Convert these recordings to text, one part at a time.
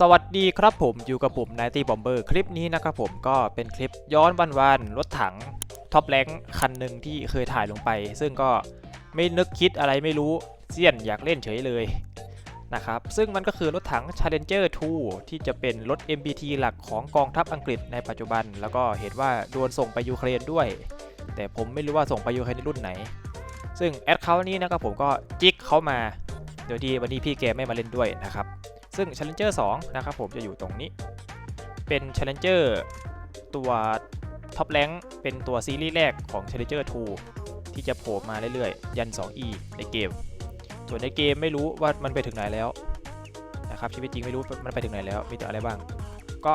สวัสดีครับผมอยู่กับผมนายตีบอมเบอร์คลิปนี้นะครับผมก็เป็นคลิปย้อนวันวันๆรถถังท็อปแรงคันหนึ่งที่เคยถ่ายลงไป ซึ่งก็ไม่นึกคิดอะไรไม่รู้เซียนอยากเล่นเฉยเลยนะครับซึ่งมันก็คือรถถัง Challenger 2 ที่จะเป็นรถ MBT หลักของกองทัพอังกฤษในปัจจุบัน แล้วก็เห็นว่าโดนส่งไปยูเครนด้วย แต่ผมไม่รู้ว่าส่งไปยูเครนในรุ่นไหน ซึ่งแอดเขานี้นะครับผมก็จิกเขามาโดยที่วันนี้พี่แกไม่มาเล่นด้วยนะครับ ซึ่ง Challenger 2 นะครับผมจะอยู่ตรงนี้ เป็น Challenger ตัวท็อปแ n งเป็นตัวซีรีส์แรกของ Challenger 2 ที่จะโผล่มาเรื่อยๆ ยัน 2E ในเกม ส่วนในเกมไม่รู้ว่ามันไปถึงไหนแล้วนะครับชีวิตจริงไม่รู้มันไปถึงไหนแล้วมีแต่อะไรบ้าง ก็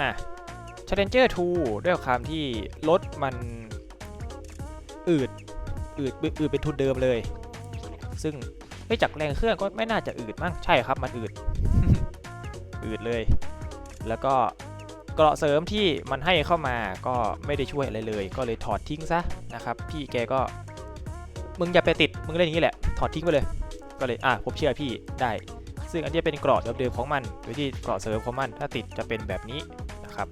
อะ Challenger 2 ด้วยความที่รถมันอืดอืดอืดเป็นทุนเดิมเลย ซึ่งไม่จากแรงเครื่องก็ไม่น่าจะอืดมั้งใช่ครับมันอืด อืดเลย แล้วก็เกราะเสริมที่มันให้เข้ามาก็ไม่ได้ช่วยอะไรเลย ก็เลยถอดทิ้งซะนะครับพี่แกก็ มึงอย่าไปติดมึงเล่นอย่างนี้แหละถอดทิ้งไปเลย ก็เลยอะผมเชื่อพี่ได้ ซึ่งอันนี้เป็นเกราะเดิมๆของมันโดยที่เกราะเสริมของมัน ถ้าติดจะเป็นแบบนี้นะครับ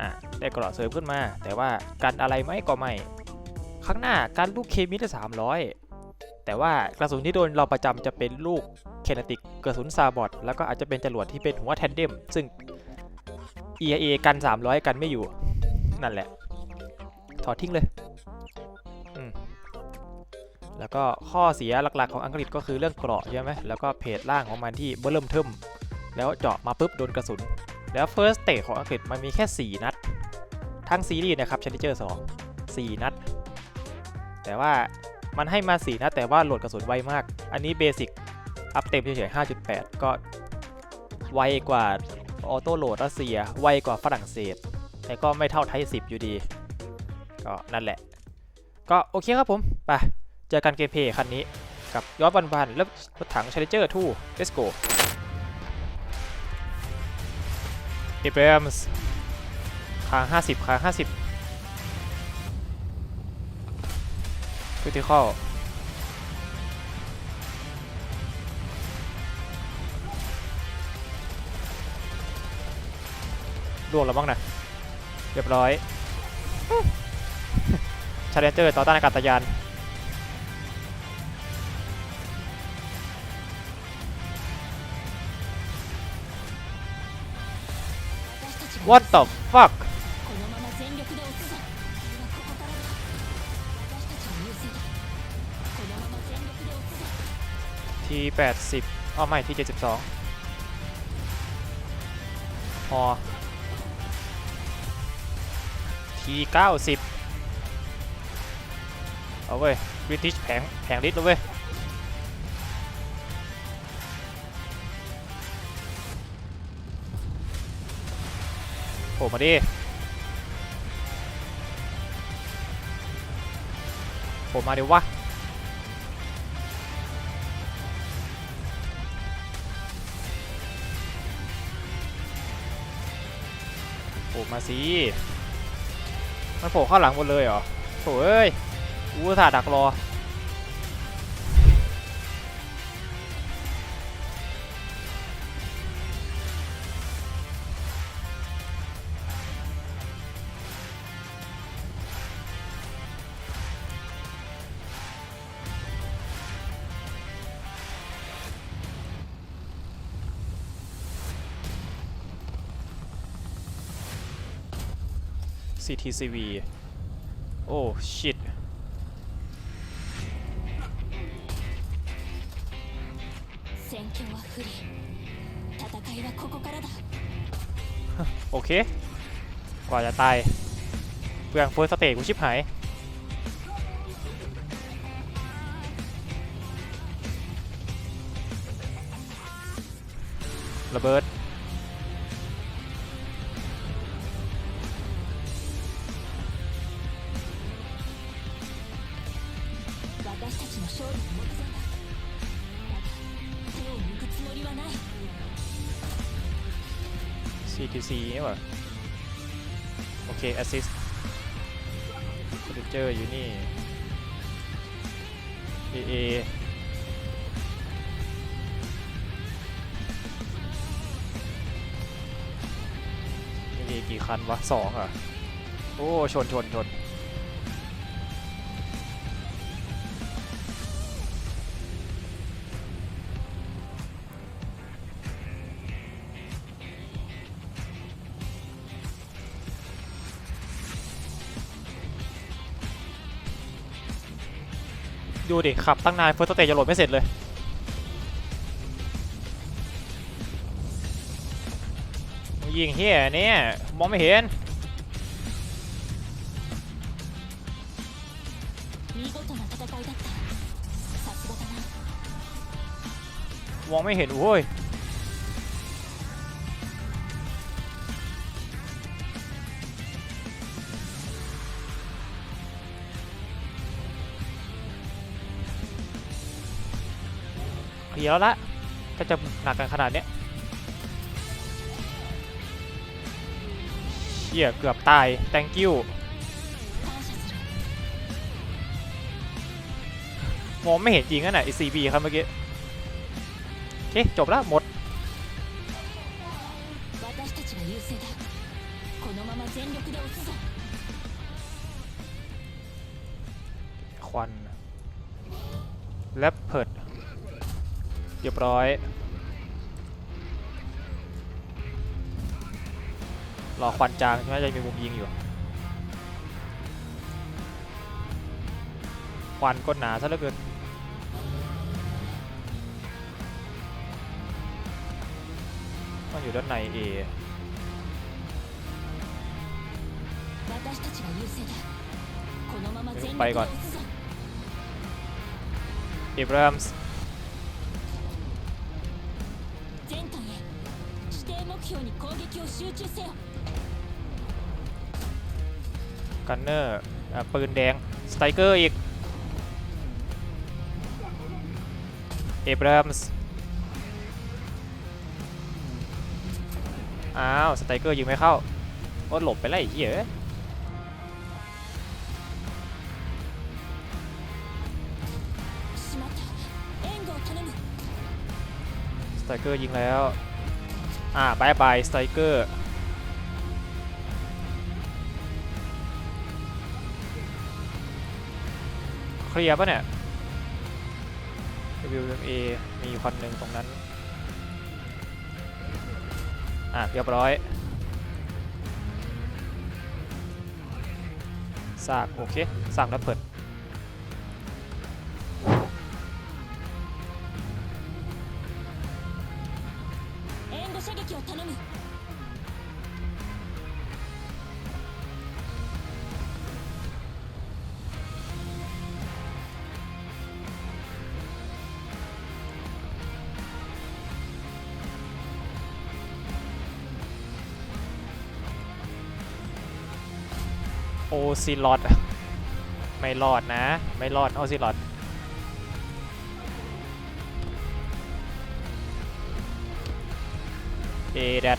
อะได้เกราะเสริมขึ้นมา แต่ว่ากันอะไรไหมก็ไม่ข้างหน้าการลูกเคมีได้300 แต่ว่ากระสุนที่โดนเราประจำจะเป็นลูกเคนติก กระสุนซาบอดแล้วก็อาจจะเป็นจรวดที่เป็นหัวแทนเดมซึ่ง EIA กัน 300 กันไม่อยู่ นั่นแหละ ถอดทิ้งเลย แล้วก็ข้อเสียหลักๆของอังกฤษก็คือเรื่องเกราะใช่ไหมแล้วก็เพจล่างของมันที่เบิ่มเทิมแล้วเจาะมาปุ๊บโดนกระสุน แล้ว First Stage ของอังกฤษมันมีแค่ 4 นัด ทั้งซีรีส์นะครับ Challenger 2 4 นัด แต่ว่ามันให้มา 4นะแต่ว่าโหลดกระสุนไวมาก อันนี้เบสิก อัพเต็มเฉยๆ5.8 ก็ไวกว่าออโต้โหลดรัสเซีย ไวกว่าฝรั่งเศส แต่ก็ไม่เท่าไทย10 อยู่ดี ก็นั่นแหละ ก็โอเคครับผม ไป เจอกันเกมเพย์คันนี้ กับย้อนวันวันๆแล้วรถถัง Challenger 2 let's go เอเบรมส์ค้าง 50ค้าง 50 critical ล่ ดวงแล้วบ้างนะเรียบร้อยชาเลนเจอร์ต่อต้านอากาศยานวั a t the fuck ทีแปดสิบอ๋อไม่ ทีเจ็ดสิบสองพอ ที90 เอาเว้ยบริติชแผงแผงลิตรแล้วเว้ยโผล่มาดิโผล่มาเดี๋ยววะโผล่มาสิ มันโผล่เข้าหลังหมดเลยเหรอโถเอ้ยกูอุตส่าห์ดักรอ CTCV โอ้ชิตโอเค กว่าจะตายเปลืองเฟิร์สสเตจกูชิบหายระเบิด 私たちの勝利は目前だ手を抜くつもりはない CQC เนี่ยวะโอเคแอสซิสต์คอมพิวเจอร์อยู่นี่เอ AA นี่กี่คันวะสองอะ โอ้ ชนชนชน ดูดิ ขับตั้งนานเฟิร์สเตจจะโหลดไม่เสร็จเลย ยิงเฮียเนี่ย มองไม่เห็นมองไม่เห็นโว้ยีแล้วละถ้าจะหนักกันขนาดเนี้ยเชี่ยเกือบตาย thank you มองไม่เห็นจริงนะไอซีบีครับเมื่อกี้โอเคจบแล้วหมดควันและเพิด เรียบร้อย รอควันจางใช่ไหมจะมีมุมยิงอยู่ ควันก้นหนาซะเหลือเกินมันอยู่ด้านในเอไปก่อนอิบรามส์ 全艦へ指定目標に攻撃を集中せよ กันเนอร์ปืนแดง สไตรเกอร์อีก เอเบรมส์ อ้าว สไตรเกอร์ยิงไม่เข้าโอ้หลบไปแล้วไอ้เหี้ย ไตรเกอร์ยิงแล้ว อ่าบายบายสไตรเกอร์เคลียร์ปะเนี่ย WMA มีคนหนึ่งตรงนั้น อะเรียบร้อยสากโอเคสากแล้วเปิด 撃を頼む โอซิลอดไม่รอดนะ ไม่รอดโอซิลอด เอเดด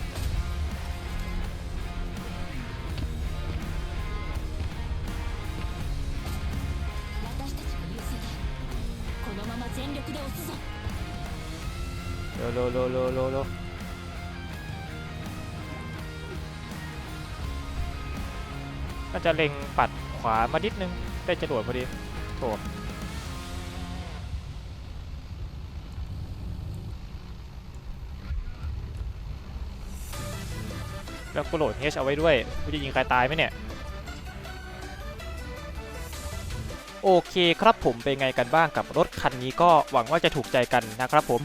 ลโลโลโลโลโลก็จะเล็งปัดขวามานิดนึง ได้จรวดพอดีโถ แล้วกูโหลด H เอาไว้ด้วยกูจะยิงใครตายไหมเนี่ย โอเคครับผมเป็นไงกันบ้างกับรถคันนี้ก็หวังว่าจะถูกใจกันนะครับผม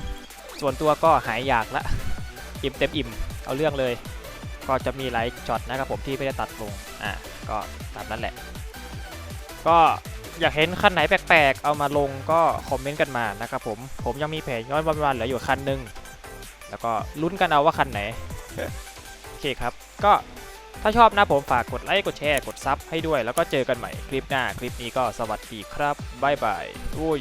ส่วนตัวก็หายอยากละ อิ่มเต็มอิ่ม เอาเรื่องเลย ก็จะมีหลายช็อตนะครับผมที่ไม่ได้ตัดลง อะ ก็ตามนั้นแหละ ก็อยากเห็นคันไหนแปลกๆ เอามาลงก็คอมเมนต์กันมานะครับผม ผมยังมีแผงย้อนวันๆเหลืออยู่คันหนึ่งแล้วก็ลุ้นกันเอาว่าคันไหน เคครับ ก็ถ้าชอบนะผมฝากกดไลค์ กดแชร์ กดซับให้ด้วย แล้วก็เจอกันใหม่คลิปหน้า คลิปนี้ก็สวัสดีครับ บ๊ายบาย โอ้ย